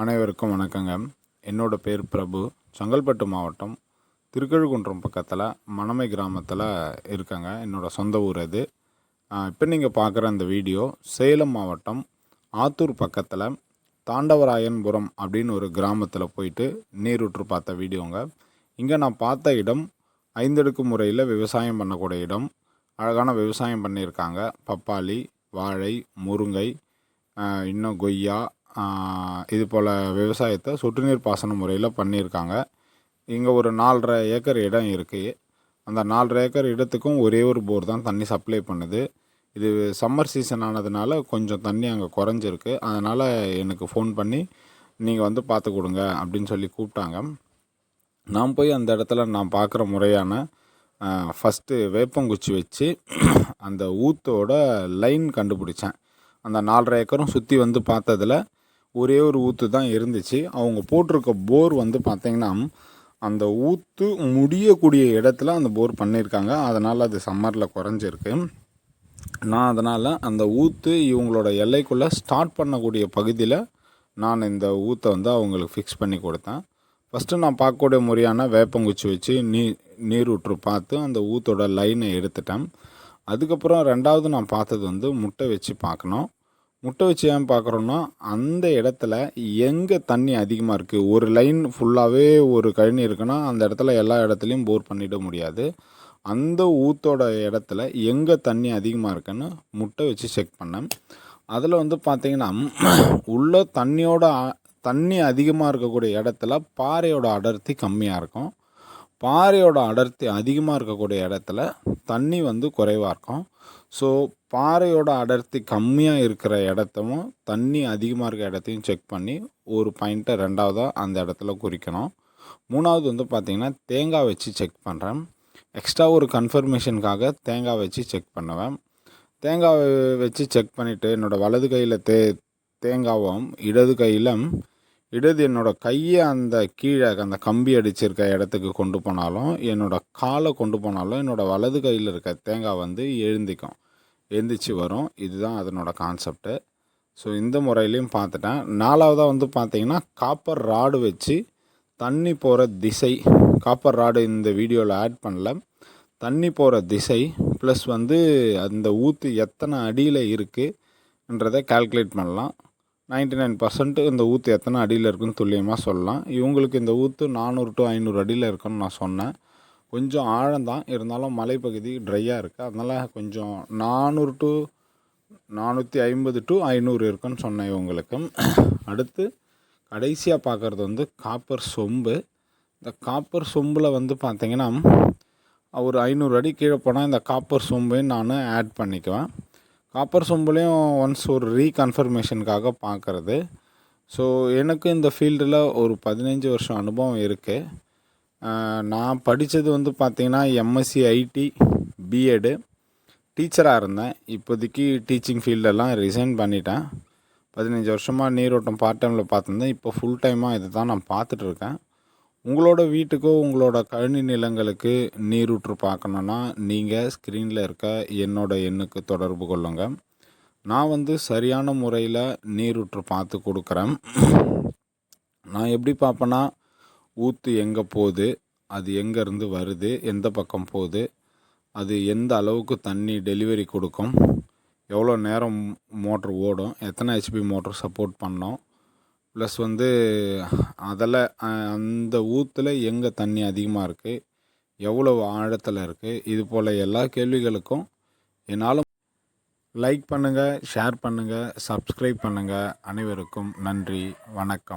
அனைவருக்கும் வணக்கங்க. என்னோடய பேர் பிரபு. செங்கல்பட்டு மாவட்டம் திருக்கழுகுன்றம் பக்கத்தில் மணமை கிராமத்தில் இருக்கேங்க. என்னோடய சொந்த ஊர் அது. இப்போ நீங்கள் பார்க்குற அந்த வீடியோ சேலம் மாவட்டம் ஆத்தூர் பக்கத்தில் தாண்டவராயன்புரம் அப்படின்னு ஒரு கிராமத்தில் போயிட்டு நீரூற்று பார்த்த வீடியோங்க. இங்கே நான் பார்த்த இடம் ஐந்தடுக்கு முறையில் விவசாயம் பண்ணக்கூடிய இடம். அழகான விவசாயம் பண்ணியிருக்காங்க. பப்பாளி வாழை முருங்கை இன்னும் கொய்யா இது போல் விவசாயத்தை சொட்டு நீர் பாசன முறையில் பண்ணியிருக்காங்க. இங்கே ஒரு நாலரை ஏக்கர் இடம் இருக்குது அந்த நாலரை ஏக்கர் இடத்துக்கும் ஒரே ஒரு போர் தான் தண்ணி சப்ளை பண்ணுது. இது சம்மர் சீசன் ஆனதுனால கொஞ்சம் தண்ணி அங்கே குறைஞ்சிருக்கு. அதனால் எனக்கு ஃபோன் பண்ணி நீங்கள் வந்து பார்த்து கொடுங்க அப்படின்னு சொல்லி கூப்பிட்டாங்க. நான் போய் அந்த இடத்துல நான் பார்க்குற முறையான ஃபஸ்ட்டு வேப்பங்குச்சி வச்சு அந்த ஊத்தோட லைன் கண்டுபிடிச்சேன். அந்த நாலரை ஏக்கரும் சுற்றி வந்து பார்த்ததுல ஒரே ஒரு ஊற்று தான் இருந்துச்சு. அவங்க போட்டிருக்க போர் வந்து பார்த்திங்கன்னா அந்த ஊற்று முடியக்கூடிய இடத்துல அந்த போர் பண்ணியிருக்காங்க அதனால் அது சம்மரில் குறைஞ்சிருக்கு. நான் அதனால் அந்த ஊற்று இவங்களோட எல்லைக்குள்ளே ஸ்டார்ட் பண்ணக்கூடிய பகுதியில் நான் இந்த ஊற்றை வந்து அவங்களுக்கு ஃபிக்ஸ் பண்ணி கொடுத்தேன். ஃபஸ்ட்டு நான் பார்க்கக்கூடிய முறையான வேப்பங்குச்சி வச்சு நீ நீர் ஊற்று பார்த்து அந்த ஊத்தோட லைனை எடுத்துட்டேன். அதுக்கப்புறம் ரெண்டாவது நான் பார்த்தது வந்து முட்டை வச்சு பார்க்கணும். முட்டை வச்சு ஏன் பார்க்குறோன்னா அந்த இடத்துல எங்கே தண்ணி அதிகமாக இருக்குது ஒரு லைன் ஃபுல்லாகவே ஒரு கழனி இருக்குன்னா அந்த இடத்துல எல்லா இடத்துலையும் போர் பண்ணிட முடியாது. அந்த ஊத்தோட இடத்துல எங்கே தண்ணி அதிகமாக இருக்குன்னு முட்டை வச்சு செக் பண்ணேன். அதில் வந்து பார்த்தீங்கன்னா உள்ள தண்ணியோட தண்ணி அதிகமாக இருக்கக்கூடிய இடத்துல பாறையோட அடர்த்தி கம்மியாக இருக்கும். பாறையோட அடர்த்தி அதிகமாக இருக்கக்கூடிய இடத்துல தண்ணி வந்து குறைவாக இருக்கும். ஸோ பாறையோட அடர்த்தி கம்மியாக இருக்கிற இடத்தவும் தண்ணி அதிகமாக இருக்கிற இடத்தையும் செக் பண்ணி ஒரு பாயிண்ட்டை ரெண்டாவதாக அந்த இடத்துல குறிக்கணும். மூணாவது வந்து பார்த்திங்கன்னா தேங்காய் வச்சு செக் பண்ணுறேன் எக்ஸ்ட்ரா ஒரு கன்ஃபர்மேஷனுக்காக தேங்காய் வச்சு செக் பண்ணுவேன். தேங்காய் வச்சு செக் பண்ணிவிட்டு என்னோடய வலது கையில் தே தேங்காவும் இடது கையில் இடது என்னோட கையை அந்த கீழே அந்த கம்பி அடிச்சிருக்க இடத்துக்கு கொண்டு போனாலும் என்னோட காலை கொண்டு போனாலும் என்னோட வலது கையில் இருக்க தேங்காய் வந்து எழுந்திக்கும். எழுந்திரிச்சு வரும். இதுதான் அதனோட கான்செப்ட்டு ஸோ இந்த முறையிலையும் பார்த்துட்டேன். நாலாவதாக வந்து பார்த்தீங்கன்னா காப்பர் ராடு வச்சு தண்ணி போகிற திசை காப்பர் ராடு இந்த வீடியோவில் ஆட் பண்ணல. தண்ணி போகிற திசை ப்ளஸ் வந்து அந்த ஊற்று எத்தனை அடியில் இருக்குன்றதை கால்குலேட் பண்ணலாம். 99% நைன் பர்சன்ட் இந்த ஊற்று எத்தனை அடியில் இருக்குன்னு துல்லியமாக சொல்லலாம். இவங்களுக்கு இந்த ஊற்று நானூறு டு ஐநூறு அடியில் இருக்குன்னு நான் சொன்னேன். கொஞ்சம் ஆழம்தான் இருந்தாலும் மலைப்பகுதி ட்ரையாக இருக்குது அதனால் கொஞ்சம் நானூறு டு நானூற்றி ஐம்பது டு ஐநூறு இருக்குன்னு சொன்னேன் இவங்களுக்கு. அடுத்து கடைசியாக பார்க்குறது வந்து காப்பர் சொம்பு. இந்த காப்பர் சொம்பில் வந்து பார்த்திங்கன்னா ஒரு ஐநூறு அடி கீழே போனால் இந்த காப்பர் சொம்பையும் நான் ஆட் பண்ணிக்குவேன். காப்பர் சொம்புலேயும் ஒன்ஸ் ஒரு ரீகன்ஃபர்மேஷனுக்காக பார்க்குறது. ஸோ எனக்கு இந்த ஃபீல்டில் ஒரு பதினஞ்சு வருஷம் அனுபவம் இருக்குது நான் படித்தது வந்து பார்த்திங்கன்னா எம்எஸ்சி ஐடி பிஎடு டீச்சராக இருந்தேன். இப்போதைக்கு டீச்சிங் ஃபீல்டெல்லாம் ரிசைன் பண்ணிட்டேன். பதினஞ்சு வருஷமாக நீரோட்டம் பார்ட் டைமில் பார்த்துருந்தேன் இப்போ ஃபுல் டைமாக இதை தான் நான் பார்த்துட்ருக்கேன் உங்களோட வீட்டுக்கோ உங்களோட கழனி நிலங்களுக்கு நீரூற்று பார்க்கணுன்னா நீங்கள் ஸ்க்ரீனில் இருக்க என்னோட எண்ணுக்கு தொடர்பு கொள்ளுங்க. நான் வந்து சரியான முறையில் நீரூற்று பார்த்து கொடுக்குறேன். நான் எப்படி பார்ப்பேன்னா ஊற்று எங்கே போகுது அது எங்கேருந்து வருது எந்த பக்கம் போகுது அது எந்த அளவுக்கு தண்ணி டெலிவரி கொடுக்கும் எவ்வளோ நேரம் மோட்ரு ஓடும் எத்தனை ஹெச்பி மோட்ரு சப்போர்ட் பண்ணோம் ப்ளஸ் வந்து அதில் அந்த ஊற்றுல எங்கே தண்ணி அதிகமாக இருக்குது எவ்வளவு ஆழத்தில் இருக்குது இது போல் எல்லா கேள்விகளுக்கும் என்னால் லைக் பண்ணுங்கள் ஷேர் பண்ணுங்கள் சப்ஸ்கிரைப் பண்ணுங்கள் அனைவருக்கும் நன்றி வணக்கம்.